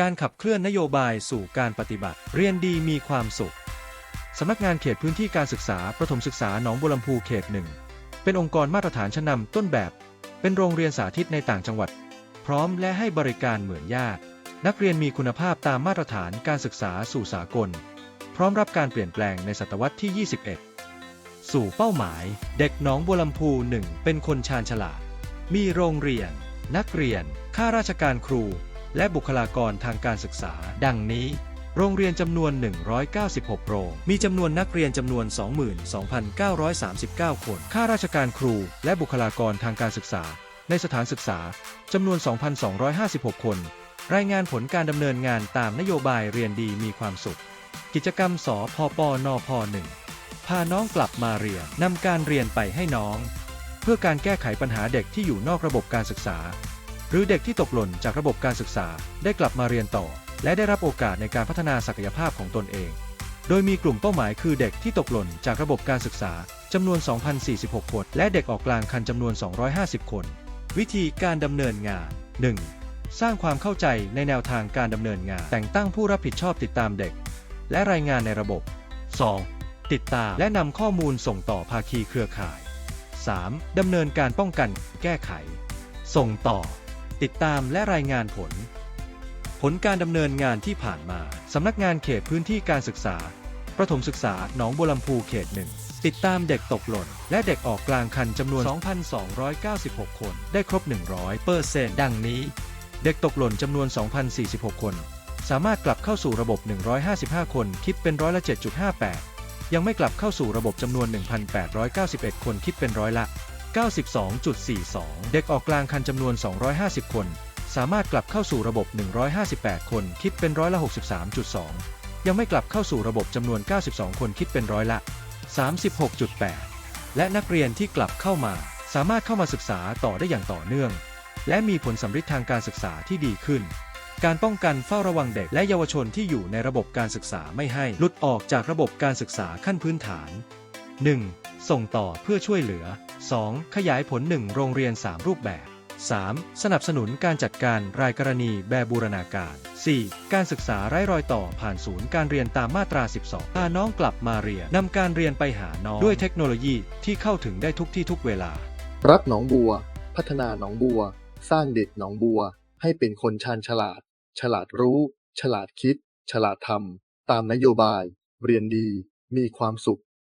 การขับเคลื่อนนโยบายสู่การปฏิบัติ เรียนดีมีความสุข สำนักงานเขตพื้นที่การศึกษา ประถมศึกษาหนองบัวลำพูเขตหนึ่ง เป็นองค์กรมาตรฐานชั้นนำต้นแบบ เป็นโรงเรียนสาธิตในต่างจังหวัด พร้อมและให้บริการเหมือนญาติ นักเรียนมีคุณภาพตามมาตรฐานการศึกษาสู่สากล พร้อมรับการเปลี่ยนแปลงในศตวรรษที่ 21 สู่เป้าหมาย เด็กหนองบัวลำพูหนึ่งเป็นคนชาญฉลาด มีโรงเรียน นักเรียน ข้าราชการครู และบุคลากรทางการศึกษา ดังนี้ โรงเรียนจำนวน 196 โรง มีจำนวนนักเรียนจำนวน 22,939 คน ข้าราชการครู และบุคลากรทางการศึกษา ในสถานศึกษาจำนวน 2,256 คน รายงานผลการดำเนินงานตามนโยบายเรียนดีมีความสุข กิจกรรมสพปนพหนึ่งพาน้องกลับมาเรียนนำการเรียนไปให้น้อง เพื่อการแก้ไขปัญหาเด็กที่อยู่นอกระบบการศึกษา หรือเด็กที่ตกหล่นจากระบบการศึกษาได้กลับมาเรียนต่อ และได้รับโอกาสในการพัฒนาศักยภาพของตนเอง โดยมีกลุ่มเป้าหมายคือเด็กที่ตกหล่นจากระบบการศึกษาจำนวน 2,046 คน และเด็กออกกลางคันจำนวน 250 คน วิธีการดำเนินงาน 1. สร้างความเข้าใจในแนวทางการดำเนินงาน แต่งตั้งผู้รับผิดชอบติดตามเด็ก และรายงานในระบบ 2. ติดตามและนำข้อมูลส่งต่อภาคีเครือข่าย 3. ดำเนินการป้องกัน แก้ไข ส่งต่อ ติดตามและรายงานผล ผลการดำเนินงานที่ผ่านมา สำนักงานเขตพื้นที่การศึกษา ประถมศึกษาหนองบัวลำพูเขตหนึ่งติดตามเด็กตกหล่น และเด็กออกกลางคันจำนวน 2,296 คน ได้ครบ 100เปอร์เซนต์ดังนี้ เด็กตกหล่นจำนวน 2,046 คน สามารถกลับเข้าสู่ระบบ 155 คน คิดเป็นร้อยละ 7.58 ยังไม่กลับเข้าสู่ระบบจำนวน 1,891 คน คิดเป็นร้อยละ 92.42 เด็กออกกลางคันจำนวน 250 คน สามารถกลับเข้าสู่ระบบ 158 คนคิดเป็นร้อยละ 63.2 ยังไม่กลับเข้าสู่ระบบจำนวน 92 คนคิดเป็นร้อยละ 36.8 และนักเรียนที่กลับเข้ามา สามารถเข้ามาศึกษาต่อได้อย่างต่อเนื่อง และมีผลสำฤทธิ์ทางการศึกษาที่ดีขึ้น การป้องกันเฝ้าระวังเด็กและเยาวชนที่อยู่ในระบบการศึกษาไม่ให้หลุดออกจากระบบการศึกษาขั้นพื้นฐาน 1. ส่งต่อเพื่อช่วยเหลือ 2. ขยายผล 1 โรงเรียน 3 รูปแบบ 3. สนับสนุนการจัดการรายกรณีแบบบูรณาการ 4. การศึกษาไร้รอยต่อผ่านศูนย์การเรียนตามมาตรา 12พาน้องกลับมาเรียนนำการเรียนไปหาน้อง ด้วยเทคโนโลยีที่เข้าถึงได้ทุกที่ทุกเวลา รักหนองบัว พัฒนาหนองบัว สร้างเด็กหนองบัว ให้เป็นคนชาญฉลาด ฉลาดรู้ ฉลาดคิด ฉลาดทำตามนโยบาย เรียนดี มีความสุข